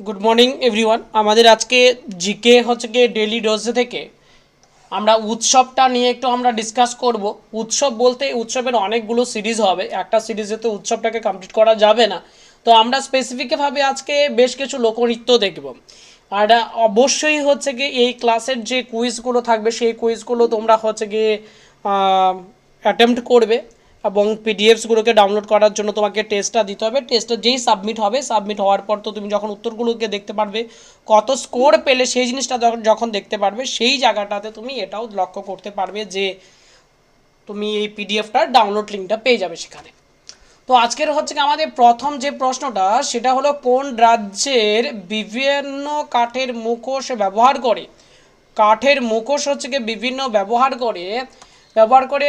Good morning everyone আমাদের আজকে GK হচ্ছে গিয়ে ডেলি ডোজে থেকে আমরা উৎসবটা নিয়ে একটু আমরা ডিসকাস করব। উৎসব বলতে উৎসবের অনেকগুলো সিরিজ হবে। একটা সিরিজে তো উৎসবটাকে কমপ্লিট করা যাবে না। তো আমরা স্পেসিফিকভাবে আজকে বেশ কিছু লোকনৃত্য দেখব। আর অবশ্যই হচ্ছে গিয়ে এই ক্লাসের যে কুইজগুলো থাকবে, সেই কুইজগুলো তোমরা হচ্ছে গিয়ে অ্যাটেম্প্ট করবে। এবং পিডিএফসগুলোকে ডাউনলোড করার জন্য তোমাকে টেস্টটা দিতে হবে। টেস্টটা যেই সাবমিট হবে সাবমিট হওয়ার পর তো তুমি যখন উত্তরগুলোকে দেখতে পারবে, কত স্কোর পেলে সেই জিনিসটা যখন- দেখতে পারবে, সেই জায়গাটাতে তুমি এটাও লক্ষ্য করতে পারবে যে তুমি এই পিডিএফটার ডাউনলোড লিঙ্কটা পেয়ে যাবে সেখানে। তো আজকের হচ্ছে কি আমাদের প্রথম যে প্রশ্নটা, সেটা হলো কোন রাজ্যের বিভিন্ন কাঠের মুখোশ ব্যবহার করে? কাঠের মুখোশ হচ্ছে কি বিভিন্ন ব্যবহার করে ব্যবহার করে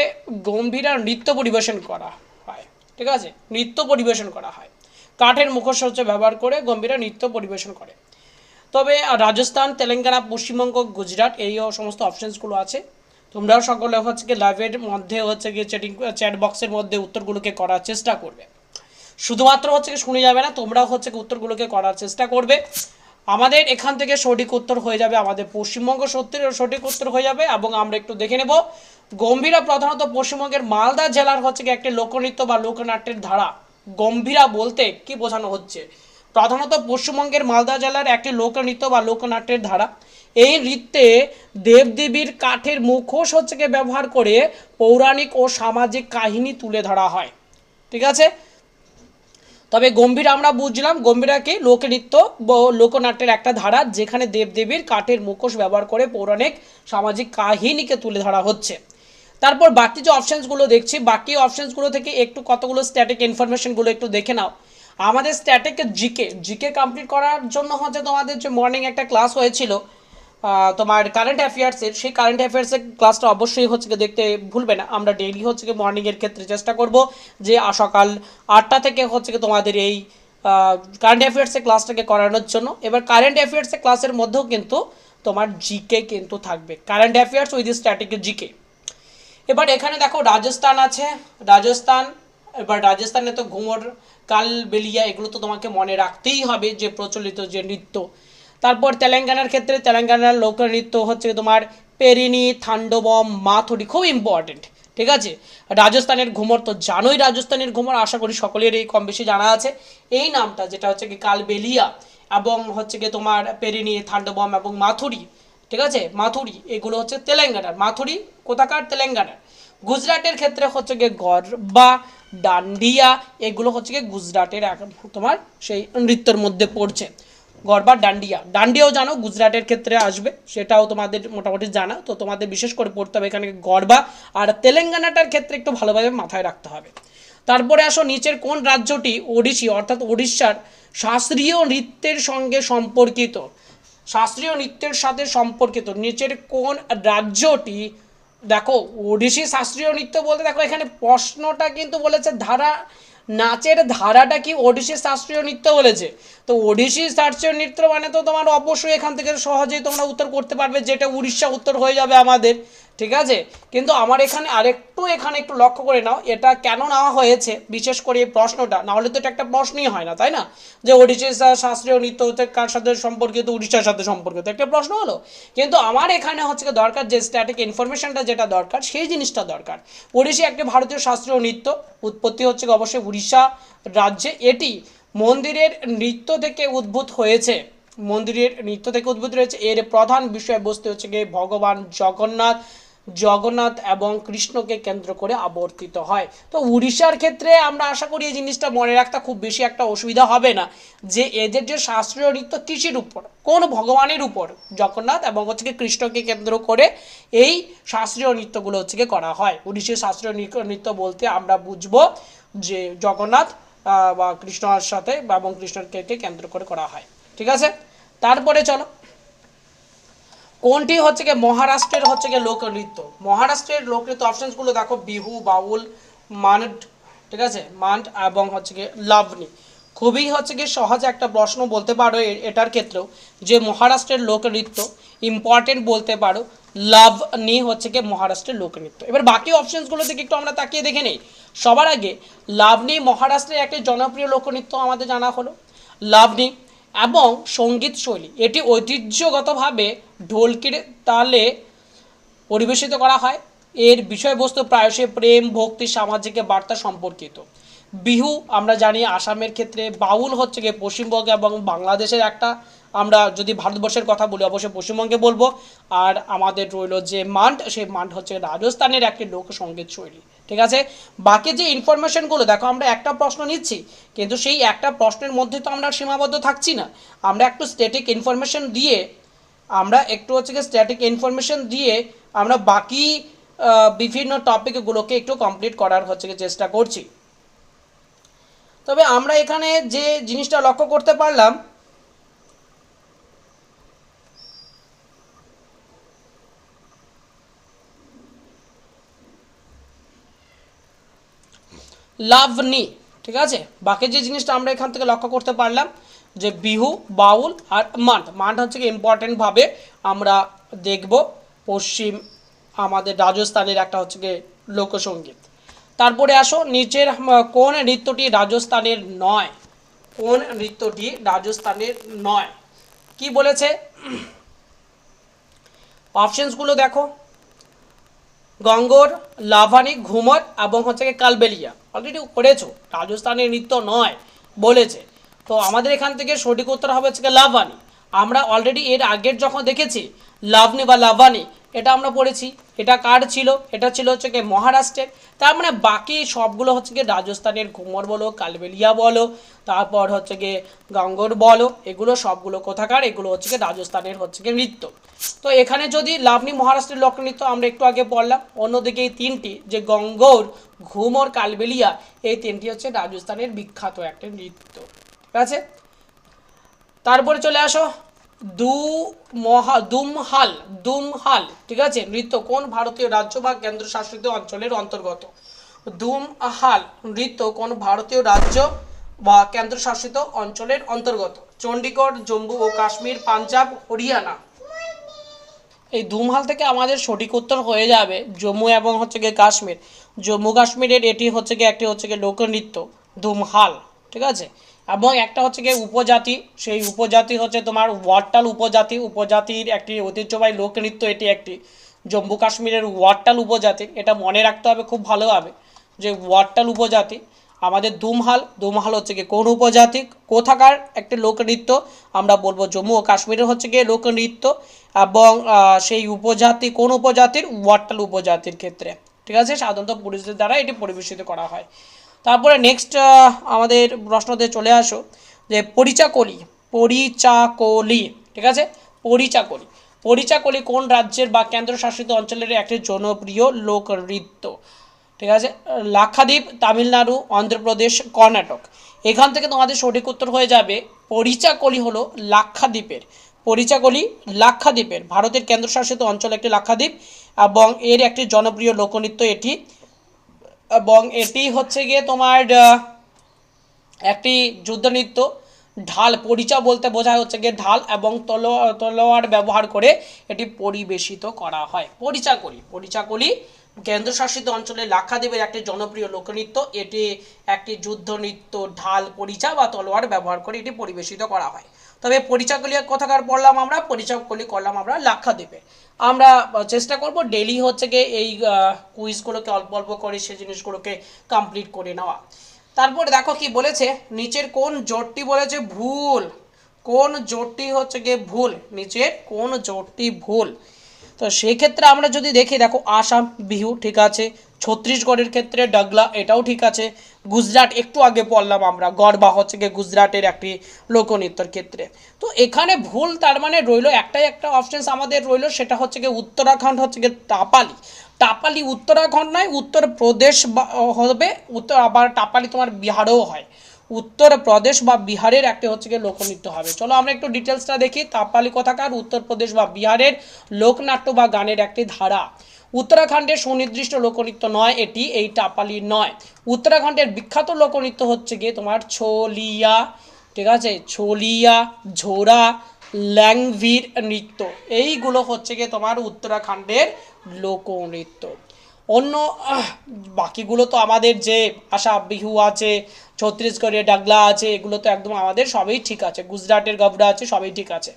গম্ভীরা নৃত্য পরিবেশন করা হয়। ঠিক আছে? নৃত্য পরিবেশন করা হয়। কাঠের মুখোশ হচ্ছে ব্যবহার করে গম্ভীরা নৃত্য পরিবেশন করে। তবে রাজস্থান, তেলেঙ্গানা, পশ্চিমবঙ্গ, গুজরাট এই সমস্ত অপশানসগুলো আছে। তোমরাও সকলে হচ্ছে কি লাইভের মধ্যে হচ্ছে গিয়ে চ্যাটিং চ্যাট বক্সের মধ্যে উত্তরগুলোকে করার চেষ্টা করবে। শুধুমাত্র হচ্ছে কি শুনে যাবে না, তোমরাও হচ্ছে কি উত্তরগুলোকে করার চেষ্টা করবে। আমাদের এখান থেকে সঠিক উত্তর হয়ে যাবে আমাদের পশ্চিমবঙ্গ সত্যির সঠিক উত্তর হয়ে যাবে এবং আমরা একটু দেখে নেব গম্ভীরা প্রধানত পশ্চিমবঙ্গের মালদা জেলার হচ্ছে কি একটি লোকনৃত্য বা লোকনাট্যের ধারা। গম্ভীরা বলতে কি বোঝানো হচ্ছে? প্রধানত পশ্চিমবঙ্গের মালদা জেলার একটি লোকনৃত্য বা লোকনাট্যের ধারা। এই নৃত্যে দেবদেবীর কাঠের মুখোশ হচ্ছে গিয়ে ব্যবহার করে পৌরাণিক ও সামাজিক কাহিনী তুলে ধরা হয়। ঠিক আছে? তবে গম্ভীর আমরা বুঝলাম, গম্ভীরা কি লোকনৃত্য লোকনাট্যের একটা ধারা যেখানে দেবদেবীর কাঠের মুখোশ ব্যবহার করে পৌরাণিক সামাজিক কাহিনীকে তুলে ধরা হচ্ছে। তারপর বাকি যে অপশানসগুলো দেখছি, বাকি অপশানসগুলো থেকে একটু কতগুলো স্ট্যাটিক ইনফরমেশনগুলো একটু দেখে নাও। আমাদের স্ট্যাটিক জিকে জিকে কমপ্লিট করার জন্য হচ্ছে তোমাদের যে মর্নিং একটা ক্লাস হয়েছিল তোমার কারেন্ট অ্যাফেয়ার্সের সেই কারেন্ট অ্যাফেয়ার্সের ক্লাসটা অবশ্যই হচ্ছে দেখতে ভুলবে না। আমরা ডেইলি হচ্ছে মর্নিংয়ের ক্ষেত্রে চেষ্টা করব যে সকাল আটটা থেকে হচ্ছে তোমাদের এই কারেন্ট অ্যাফেয়ার্সের ক্লাসটাকে করানোর জন্য। এবার কারেন্ট অ্যাফেয়ার্সের ক্লাসের মধ্যেও কিন্তু তোমার জিকে কিন্তু থাকবে। কারেন্ট অ্যাফেয়ার্স উইথ স্ট্যাটিকের জিকে এবার এখানে দেখো রাজস্থান আছে, রাজস্থান, এবার রাজস্থানে তো ঘুমর কালবেলিয়া এগুলো তো তোমাকে মনে রাখতেই হবে যে প্রচলিত যে নৃত্য। তারপর তেলেঙ্গানার ক্ষেত্রে তেলেঙ্গানার লোকনৃত্য হচ্ছে তোমার পেরিনি, থান্ডবম, মাথুরি, খুব ইম্পর্টেন্ট ঠিক আছে? রাজস্থানের ঘুমর তো জানোই রাজস্থানের ঘুমর, আশা করি সকলের এই কম বেশি জানা আছে। এই নামটা যেটা হচ্ছে কি কালবেলিয়া এবং হচ্ছে কি তোমার পেরিনি, থান্ডবম এবং মাথুরি, ঠিক আছে? মাথুরি, এগুলো হচ্ছে তেলেঙ্গানার, মাথুরি কোথাকার তেলেঙ্গানার গুজরাটের ক্ষেত্রে হচ্ছে গিয়ে গরবা, ডান্ডিয়া, এগুলো হচ্ছে গিয়ে গুজরাটের তোমার সেই নৃত্যের মধ্যে পড়ছে। গরবা, ডান্ডিয়া। ডান্ডিয়াও জানো গুজরাটের ক্ষেত্রে আসবে, সেটাও তোমাদের মোটামুটি জানা। তো তোমাদের বিশেষ করে পড়তে হবে এখানে গরবা আর তেলেঙ্গানাটার ক্ষেত্রে একটু ভালোভাবে মাথায় রাখতে হবে। তারপরে আসো নিচের কোন রাজ্যটি ওড়িশি, অর্থাৎ উড়িষ্যার শাস্ত্রীয় নৃত্যের সঙ্গে সম্পর্কিত? শাস্ত্রীয় নৃত্যের সাথে সম্পর্কিত। নিচের কোন রাজ্যটি দেখো ওড়িশি শাস্ত্রীয় নৃত্য বলতে দেখো এখানে প্রশ্নটা কিন্তু বলেছে ধারা নাচের ধারাটা কি ওড়িশি শাস্ত্রীয় নৃত্য বলেছে? তো ওড়িশি শাস্ত্রীয় নৃত্য মানে তো তোমার অবশ্যই এখান থেকে সহজেই তোমরা উত্তর করতে পারবে যেটা উড়িষ্যা উত্তর হয়ে যাবে আমাদের। ঠিক আছে? কিন্তু আমার এখানে আরেকটু এখানে একটু লক্ষ্য করে নাও, এটা কেন নেওয়া হয়েছে? বিশেষ করে এই প্রশ্নটা। নাহলে তো এটা একটা প্রশ্নই হয় না, তাই না? যে ওড়িশি শাস্ত্রীয় নৃত্য হতে কার সাথে সম্পর্কিত? উড়িষ্যার সাথে সম্পর্কিত। একটা প্রশ্ন হলো। কিন্তু আমার এখানে হচ্ছে দরকার, যে স্ট্যাটিক ইনফরমেশনটা যেটা দরকার, সেই জিনিসটা দরকার। ওড়িশি একটি ভারতীয় শাস্ত্রীয় নৃত্য, উৎপত্তি হচ্ছে অবশ্যই উড়িষ্যা রাজ্যে। এটি মন্দিরের নৃত্য থেকে উদ্ভূত হয়েছে। মন্দিরের নৃত্য থেকে উদ্ভূত রয়েছে এর প্রধান বিষয়বস্তু হচ্ছে গিয়ে ভগবান জগন্নাথ। জগন্নাথ এবং কৃষ্ণকে কেন্দ্র করে আবর্তিত হয়। তো উড়িষ্যার ক্ষেত্রে আমরা আশা করি এই জিনিসটা মনে রাখতে খুব বেশি একটা অসুবিধা হবে না যে এদের যে শাস্ত্রীয় নৃত্য কৃষির উপর, কোন ভগবানের উপর জগন্নাথ এবং হচ্ছে কৃষ্ণকে কেন্দ্র করে এই শাস্ত্রীয় নৃত্যগুলো হচ্ছে করা হয়। উড়িষ্যার শাস্ত্রীয় নৃত্য বলতে আমরা বুঝব যে জগন্নাথ বা কৃষ্ণর সাথে এবং কৃষ্ণকে কেন্দ্র করে করা হয়। ঠিক আছে? তারপরে চলো। কোনটি হচ্ছে গিয়ে মহারাষ্ট্রের হচ্ছে গিয়ে লোকনৃত্য? মহারাষ্ট্রের লোকনৃত্য অপশনসগুলো দেখো, বিহু, বাউল, মান্ড, ঠিক আছে? মান্ড এবং হচ্ছে গিয়ে লাভনি খুবই হচ্ছে গিয়ে সহজ একটা প্রশ্ন বলতে পারো এটার ক্ষেত্রেও যে মহারাষ্ট্রের লোকনৃত্য ইম্পর্টেন্ট বলতে পারো লাভনি হচ্ছে গিয়ে মহারাষ্ট্রের লোকনৃত্য। এবার বাকি অপশনসগুলো থেকে একটু আমরা তাকিয়ে দেখে নেই। সবার আগে লাভনি মহারাষ্ট্রের একটি জনপ্রিয় লোকনৃত্য আমাদের জানা হলো। লাভনি এবং সংগীত শৈলী। এটি ঐতিহ্যগতভাবে ঢোলকির তালে পরিবেশিত করা হয়। এর বিষয়বস্তু প্রায়শই প্রেম, ভক্তি, সামাজিক বার্তা সম্পর্কিত। বিহু আমরা জানি আসামের ক্ষেত্রে বাউল হচ্ছে গিয়ে পশ্চিমবঙ্গ এবং বাংলাদেশের একটা। আমরা যদি ভারতবর্ষের কথা বলি, অবশ্যই পশ্চিমবঙ্গে বলব। আর আমাদের রইল যে মান্ড সেই মান্ড হচ্ছে রাজস্থানের একটি লোকসঙ্গীত শৈলী। ঠিক আছে? বাকি যে ইনফরমেশনগুলো দেখো আমরা একটা প্রশ্ন নিচ্ছি, কিন্তু সেই একটা প্রশ্নের মধ্যে তো আমরা সীমাবদ্ধ থাকছি না। আমরা একটু স্ট্যাটিক ইনফরমেশন দিয়ে, আমরা একটু হচ্ছে গিয়ে স্ট্যাটিক ইনফরমেশন দিয়ে আমরা বাকি বিভিন্ন টপিকগুলোকে একটু কমপ্লিট করার হচ্ছে চেষ্টা করছি। তবে আমরা এখানে যে জিনিসটা লক্ষ্য করতে পারলাম লাভনি ঠিক আছে? বাকি যে জিনিসটা আমরা এখান থেকে লক্ষ্য করতে পারলাম, যে বিহু, বাউল আর মাঠ। মাঠ হচ্ছে কি ইম্পর্টেন্টভাবে আমরা দেখব পশ্চিম আমাদের রাজস্থানের একটা হচ্ছে গিয়ে লোকসঙ্গীত তারপরে আসো, নিচের কোন নৃত্যটি রাজস্থানের নয়? কোন নৃত্যটি রাজস্থানের নয়? কি বলেছে? অপশনসগুলো দেখো। গঙ্গোর, লাভানি, ঘুমর এবং হচ্ছে গিয়ে কালবেলিয়া। অলরেডি করেছ, রাজস্থানের নৃত্য নয়, বলেছে। তো আমাদের এখান থেকে সঠিক উত্তর হবে হচ্ছে লাভানি। আমরা অলরেডি এর আগের যখন দেখেছি, লাভনি বা লাভানি এটা আমরা পড়েছি, এটা কার ছিল? এটা ছিল হচ্ছে গিয়ে মহারাষ্ট্রের। তার মানে বাকি সবগুলো হচ্ছে গিয়ে রাজস্থানের ঘুমর বলো, কালবেলিয়া বলো, তারপর হচ্ছে গিয়ে গঙ্গোর বলো, এগুলো সবগুলো কোথাকার? এগুলো হচ্ছে গিয়ে রাজস্থানের হচ্ছে গিয়ে নৃত্য। তো এখানে যদি লাভনি মহারাষ্ট্রের লোকনৃত্য আমরা একটু আগে পড়লাম, অন্যদিকে এই তিনটি, যে গঙ্গর ঘুমর কালবেলিয়া, এই তিনটি হচ্ছে রাজস্থানের বিখ্যাত একটা নৃত্য। ঠিক আছে? তারপরে চলে আসো। দু মহা, দুমহাল দুমহাল, ঠিক আছে? নৃত্য কোন ভারতীয় রাজ্য বা কেন্দ্রশাসিত অঞ্চলের অন্তর্গত? দুমহাল, নৃত্য কোন ভারতীয় রাজ্য বা কেন্দ্রশাসিত অঞ্চলের অন্তর্গত? চণ্ডীগড় জম্মু ও কাশ্মীর, পাঞ্জাব, হরিয়ানা। এই দুমহাল থেকে আমাদের সঠিক উত্তর হয়ে যাবে জম্মু এবং হচ্ছে গিয়ে কাশ্মীর। জম্মু কাশ্মীরের এটি হচ্ছে গিয়ে একটি হচ্ছে গিয়ে লোকনৃত্য, দুমহাল, ঠিক আছে? এবং একটা হচ্ছে গিয়ে উপজাতি, সেই উপজাতি হচ্ছে তোমার ওয়াট্টাল উপজাতি। উপজাতির একটি ঐতিহ্যবাহী লোকনৃত্য এটি একটি। জম্মু কাশ্মীরের ওয়াট্টাল উপজাতি, এটা মনে রাখতে হবে, খুব ভালোভাবে যে ওয়াট্টাল উপজাতি আমাদের দুমহাল দুমহাল হচ্ছে গিয়ে কোন উপজাতি, কোথাকার একটি লোকনৃত্য, আমরা বলব জম্মু ও কাশ্মীরের হচ্ছে গিয়ে লোকনৃত্য এবং সেই উপজাতি, কোন উপজাতির ওয়াট্টাল উপজাতির ক্ষেত্রে। ঠিক আছে? সাধারণত পুরুষদের দ্বারা এটি পরিবেশিত করা হয়। তারপরে নেক্সট আমাদের প্রশ্নতে চলে আসো যে পরিচাকলি পরিচাকলি, ঠিক আছে? পরিচাকলি পরিচাকলি কোন রাজ্যের বা কেন্দ্রশাসিত অঞ্চলের একটি জনপ্রিয় লোকনৃত্য? ঠিক আছে? লাক্ষাদ্বীপ, তামিলনাড়ু, অন্ধ্রপ্রদেশ, কর্ণাটক। এখান থেকে তোমাদের সঠিক উত্তর হয়ে যাবে, পরিচাকলি হলো লাক্ষাদ্বীপের। পরিচাকলি লাক্ষাদ্বীপের, ভারতের কেন্দ্রশাসিত অঞ্চল একটি লাক্ষাদ্বীপ এবং এর একটি জনপ্রিয় লোকনৃত্য এটি এবং এটি হচ্ছে গিয়ে তোমার একটি যুদ্ধনৃত্য। ঢাল পরিচা বলতে বোঝায় হচ্ছে গিয়ে ঢাল এবং তলোয়ার তলোয়ার ব্যবহার করে এটি পরিবেশিত করা হয়। পরিচাকলি পরিচাকলি কেন্দ্রশাসিত অঞ্চলে লাক্ষাদ্বীপের একটি জনপ্রিয় লোকনৃত্য। এটি একটি যুদ্ধনৃত্য, ঢাল পরিচা বা তলোয়ার ব্যবহার করে এটি পরিবেশিত করা হয়। তবে পরিচাকলি কথাকার পড়লাম আমরা, পরিচাকলি করলাম আমরা লাক্ষাদ্বীপে আমরা চেষ্টা করব ডেলি হচ্ছে গিয়ে এই কুইজগুলোকে অল্প অল্প করে সেই জিনিসগুলোকে কমপ্লিট করে নেওয়া। তারপরে দেখো কি বলেছে, নিচের কোন জোটটি বলেছে ভুল? কোন জোটটি হচ্ছে গিয়ে ভুল? নিচের কোন জোটটি ভুল? তো সেক্ষেত্রে আমরা যদি দেখি, দেখো আসাম, বিহু, ঠিক আছে। ছত্তিশগড়ের ক্ষেত্রে ডাগলা, এটাও ঠিক আছে। গুজরাট, একটু আগে পড়লাম আমরা গরবা হচ্ছে গিয়ে গুজরাটের একটি লোকনৃত্যর ক্ষেত্রে। তো এখানে ভুল তার মানে রইল, একটাই একটা অপশানস আমাদের রইল, সেটা হচ্ছে গিয়ে উত্তরাখণ্ড হচ্ছে গিয়ে টাপালি। টাপালি উত্তরাখণ্ড নয়, উত্তরপ্রদেশ হবে উত্তর আবার টাপালি তোমার বিহারেও হয়। উত্তরপ্রদেশ বা বিহারের একটি হচ্ছে গিয়ে লোকনৃত্য হবে। চলো আমরা একটু ডিটেলসটা দেখি তাপালি কথাকার, উত্তরপ্রদেশ বা বিহারের লোকনাট্য বা গানের একটি ধারা। উত্তরাখণ্ডের সুনির্দিষ্ট লোকনৃত্য নয়, এটি এই টাপালি নয়। উত্তরাখণ্ডের বিখ্যাত লোকনৃত্য হচ্ছে গিয়ে তোমার ছোলিয়া, ঠিক আছে? ছোলিয়া ঝোরা ল্যাংভির নৃত্য। এইগুলো হচ্ছে গিয়ে তোমার উত্তরাখণ্ডের লোকনৃত্য। অন্য বাকিগুলো তো আমাদের যে আশা বিহু আছে ছত্তিশগড়ের ডাগলা আছে, এগুলো তো একদম আমাদের সবই ঠিক আছে। গুজরাটের গবরা আছে, সবই ঠিক আছে।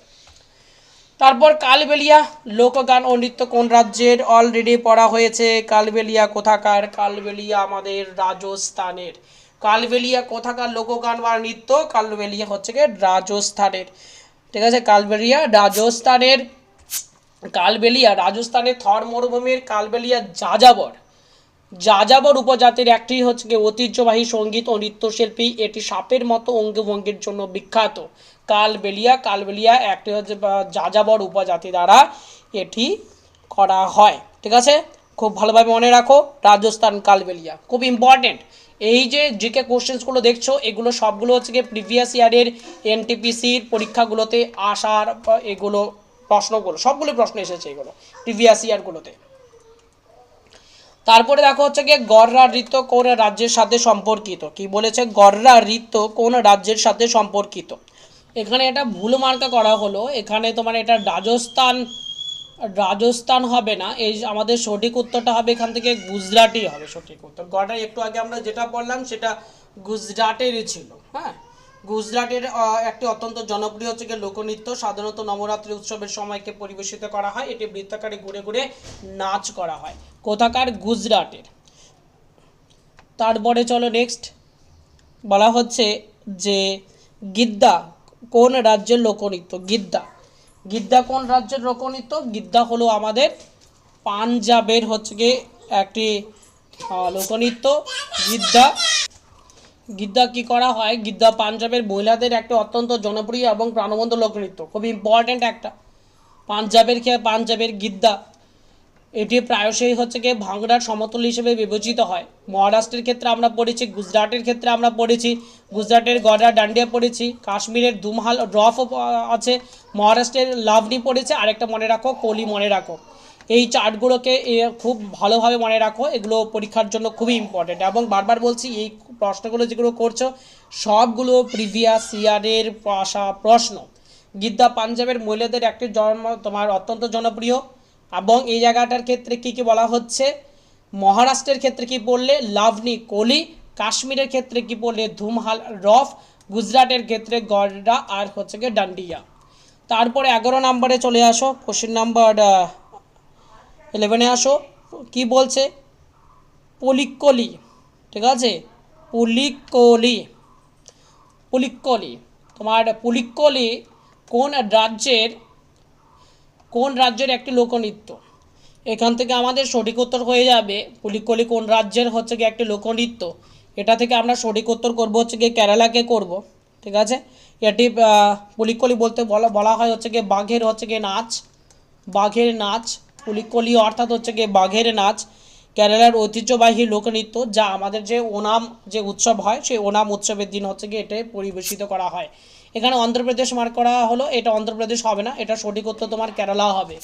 তারপর কালবেলিয়া লোকগান ও নৃত্য কোন রাজ্যের অলরেডি পড়া হয়েছে? কালবেলিয়া কোথাকার? কালবেলিয়া আমাদের রাজস্থানের। কালবেলিয়া কোথাকার লোকগান বা নৃত্য? কালবেলিয়া হচ্ছে গিয়ে রাজস্থানের। ঠিক আছে? কালবেলিয়া রাজস্থানের কালবেলিয়া রাজস্থানের থর মরুভূমির কালবেলিয়া যাযাবর। যাযাবর উপজাতির একটি হচ্ছে গিয়ে ঐতিহ্যবাহী সংগীত ও নৃত্যশিল্পী। এটি সাপের মতো অঙ্গভঙ্গির জন্য বিখ্যাত। কালবেলিয়া কালবেলিয়া একটি হচ্ছে যাযাবর উপজাতি দ্বারা এটি করা হয়। ঠিক আছে? খুব ভালোভাবে মনে রাখো, রাজস্থান, কালবেলিয়া। খুব ইম্পর্টেন্ট এই যে জিকে কোশ্চেন্সগুলো দেখছ, এগুলো সবগুলো হচ্ছে গিয়ে প্রিভিয়াস ইয়ারের এনটিপিসির পরীক্ষাগুলোতে আসার এগুলো প্রশ্নগুলো, সবগুলো প্রশ্ন এসেছে এগুলো প্রিভিয়াস ইয়ারগুলোতে তারপরে দেখো হচ্ছে গিয়ে গররা নৃত্য কোন রাজ্যের সাথে সম্পর্কিত? কি বলেছে? গররা নৃত্য কোন রাজ্যের সাথে সম্পর্কিত? এখানে এটা ভুল মার্কা করা হলো। এখানে তোমার এটা রাজস্থান রাজস্থান হবে না। এই আমাদের সঠিক উত্তরটা হবে এখান থেকে গুজরাটই হবে সঠিক উত্তর। গড়া একটু আগে আমরা যেটা বললাম সেটা গুজরাটেরই ছিল হ্যাঁ? গুজরাটের একটি অত্যন্ত জনপ্রিয় হচ্ছে লোকনৃত্য। সাধারণত নবরাত্রি উৎসবের সময়কে পরিবেশিত করা হয়। এটি বৃত্তাকারে ঘুরে ঘুরে নাচ করা হয়। কোথাকার? গুজরাটের। তারপরে চলো নেক্সট বলা হচ্ছে যে গিদ্দা কোন রাজ্যের লোকনৃত্য? গিদ্দা। গিদ্দা কোন রাজ্যের লোকনৃত্য? গিদ্দা হলো আমাদের পাঞ্জাবের হচ্ছে গিয়ে একটি লোকনৃত্য। গিদ্দা। গিদ্দা কি করা হয়? গিদ্দা পাঞ্জাবের মহিলাদের একটি অত্যন্ত জনপ্রিয় এবং প্রাণবন্ত লোকনৃত্য। খুব ইম্পর্ট্যান্ট একটা। পাঞ্জাবের খেয়ে পাঞ্জাবের গিদ্দা। এটি প্রায়শই হচ্ছে গিয়ে ভাংড়ার সমতুল হিসেবে বিবেচিত হয়। মহারাষ্ট্রের ক্ষেত্রে আমরা পড়েছি, গুজরাটের ক্ষেত্রে আমরা পড়েছি, গুজরাটের গড়া ডান্ডিয়া পড়েছি, কাশ্মীরের দুমহাল রফও আছে, মহারাষ্ট্রের লাভনি পড়েছে, আরেকটা মনে রাখো কলি মনে রাখো। এই চার্টগুলোকে খুব ভালোভাবে মনে রাখো, এগুলো পরীক্ষার জন্য খুবই ইম্পর্টেন্ট এবং বারবার বলছি, এই প্রশ্নগুলো যেগুলো করছ, সবগুলো প্রিভিয়াস ইয়ারের প্রশ্ন। গিদ্দা পাঞ্জাবের মহিলাদের একটি জন্ম, তোমার অত্যন্ত জনপ্রিয়। এবং এই জায়গাটার ক্ষেত্রে কি কি বলা হচ্ছে? মহারাষ্ট্রের ক্ষেত্রে কি বললে লাভনি কোলি, কাশ্মীরের ক্ষেত্রে কি বললে ধুমহাল রফ, গুজরাটের ক্ষেত্রে গড়রা আর হচ্ছে গিয়ে ডান্ডিয়া। তারপরে এগারো নম্বরে চলে আসো কোশ্চেন নাম্বার ইলেভেনে আসো। কি বলছে? পলিকলি ঠিক আছে? পুলিকলি পুলিকলি তোমার পুলিকলি কোন রাজ্যের কোন রাজ্যের একটি লোকনৃত্য? এখান থেকে আমাদের সঠিক উত্তর হয়ে যাবে পুলিকলি কোন রাজ্যের হচ্ছে গিয়ে একটি লোকনৃত্য। এটা থেকে আমরা সঠিক উত্তর করব হচ্ছে গিয়ে কেরালাকে করব, ঠিক আছে? এটি পুলিকলি বলতে বলা বলা হয় হচ্ছে গিয়ে বাঘের হচ্ছে গিয়ে নাচ। বাঘের নাচ, পুলিকলি অর্থাৎ হচ্ছে গিয়ে বাঘের নাচ। কেরালার ঐতিহ্যবাহী লোকনৃত্য যা আমাদের যে ওনাম যে উৎসব হয়, সেই ওনাম উৎসবের দিন হচ্ছে গিয়ে এটা পরিবেশিত করা হয়। এখানে অন্ধ্রপ্রদেশ মার্ক করা হলো, এটা অন্ধ্রপ্রদেশ হবে না, এটা সঠিক উত্তর তোমার কেরালা হবে।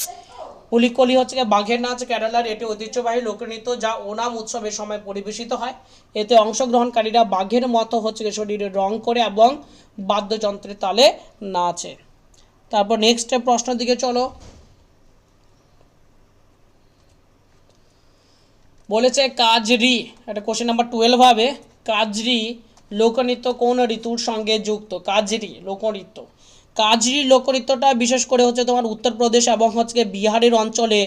পুলিকলি হচ্ছে গিয়ে বাঘের নাচ কেরালার এটি ঐতিহ্যবাহী লোকনৃত্য যা ওনাম উৎসবের সময় পরিবেশিত হয়। এতে অংশগ্রহণকারীরা বাঘের মতো হচ্ছে গিয়ে শরীরে রং করে এবং বাদ্যযন্ত্রের তালে নাচে। তারপর নেক্সট প্রশ্নের দিকে চলো। বলেছে কাজরি, এটা কোশ্চেন নাম্বার টুয়েলভ হবে। কাজরি লোকনৃত্য কোন ঋতুর সঙ্গে যুক্ত? কাজরি লোকনৃত্য। কাজরি লোকনৃত্যটা বিশেষ করে হচ্ছে তোমার উত্তরপ্রদেশ এবং হচ্ছে বিহারের অঞ্চলে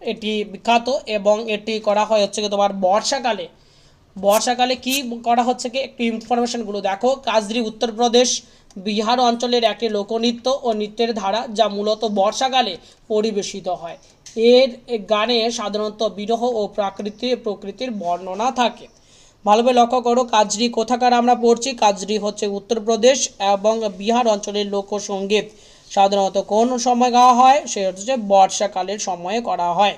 এটি বিখ্যাত এবং এটি করা হয় হচ্ছে গিয়ে তোমার বর্ষাকালে। বর্ষাকালে কি করা হচ্ছে কি? একটু ইনফরমেশনগুলো দেখো। কাজরি উত্তরপ্রদেশ, বিহার অঞ্চলের একটি লোকনৃত্য ও নৃত্যের ধারা যা মূলত বর্ষাকালে পরিবেশিত হয়। এর গানে সাধারণত বিরহ ও প্রাকৃতিক প্রকৃতির বর্ণনা থাকে। ভালোভাবে লক্ষ্য করো কাজরি কোথাকার আমরা পড়ছি? কাজরি হচ্ছে উত্তরপ্রদেশ এবং বিহার অঞ্চলের লোকসঙ্গীত সাধারণত কোন সময় গাওয়া হয়? সে হচ্ছে বর্ষাকালের সময়ে করা হয়।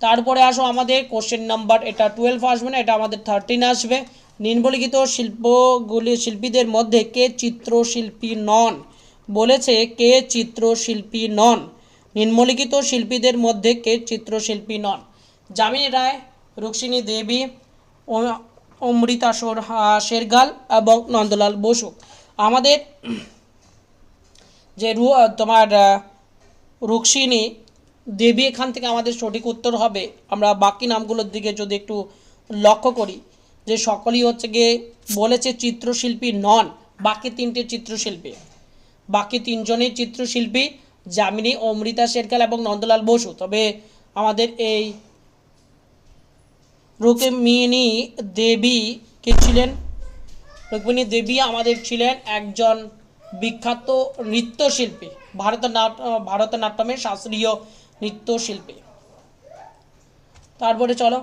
তারপরে আসো আমাদের কোশ্চেন নাম্বার এটা টুয়েলভ আসবে না, এটা আমাদের থার্টিন আসবে। নিম্নলিখিত শিল্পগুলি, শিল্পীদের মধ্যে কে চিত্রশিল্পী নন? বলেছে কে চিত্রশিল্পী নন? নিম্নলিখিত শিল্পীদের মধ্যে কে চিত্রশিল্পী নন? যামিনী রায়, রুক্মিণী দেবী অমৃতা শেরগাল এবং নন্দলাল বসু। আমাদের যে রু, তোমার রুক্মিণী দেবী, এখান থেকে আমাদের সঠিক উত্তর হবে। আমরা বাকি নামগুলোর দিকে যদি একটু লক্ষ্য করি, যে সকলেই হচ্ছে গিয়ে বলেছে চিত্রশিল্পী নন। বাকি তিনটে চিত্রশিল্পী। বাকি তিনজনই চিত্রশিল্পী। যামিনী, অমৃতা শেরকাল এবং নন্দলাল বসু। তবে আমাদের এই রুক্মিণী দেবী কে ছিলেন? রুক্মিণী দেবী আমাদের ছিলেন একজন বিখ্যাত নৃত্যশিল্পী, ভারতনাট, ভারতনাট্যমের শাস্ত্রীয় নৃত্যশিল্পী। তারপরে চলো,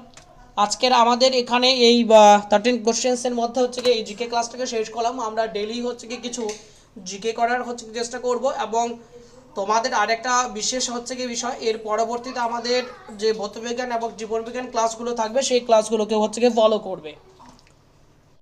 আজকের আমাদের এখানে এই থার্টিন কোশ্চেন্সের মধ্যে হচ্ছে কি এই জিকে ক্লাসটাকে শেষ করলাম। আমরা ডেলি হচ্ছে কি কিছু জিকে করার হচ্ছে চেষ্টা করব এবং তোমাদের আরেকটা বিশেষ হচ্ছে কি বিষয়, এর পরবর্তীতে আমাদের যে ভৌতবিজ্ঞান এবং জীবনবিজ্ঞান ক্লাসগুলো থাকবে, সেই ক্লাসগুলোকে হচ্ছে কি ফলো করবে।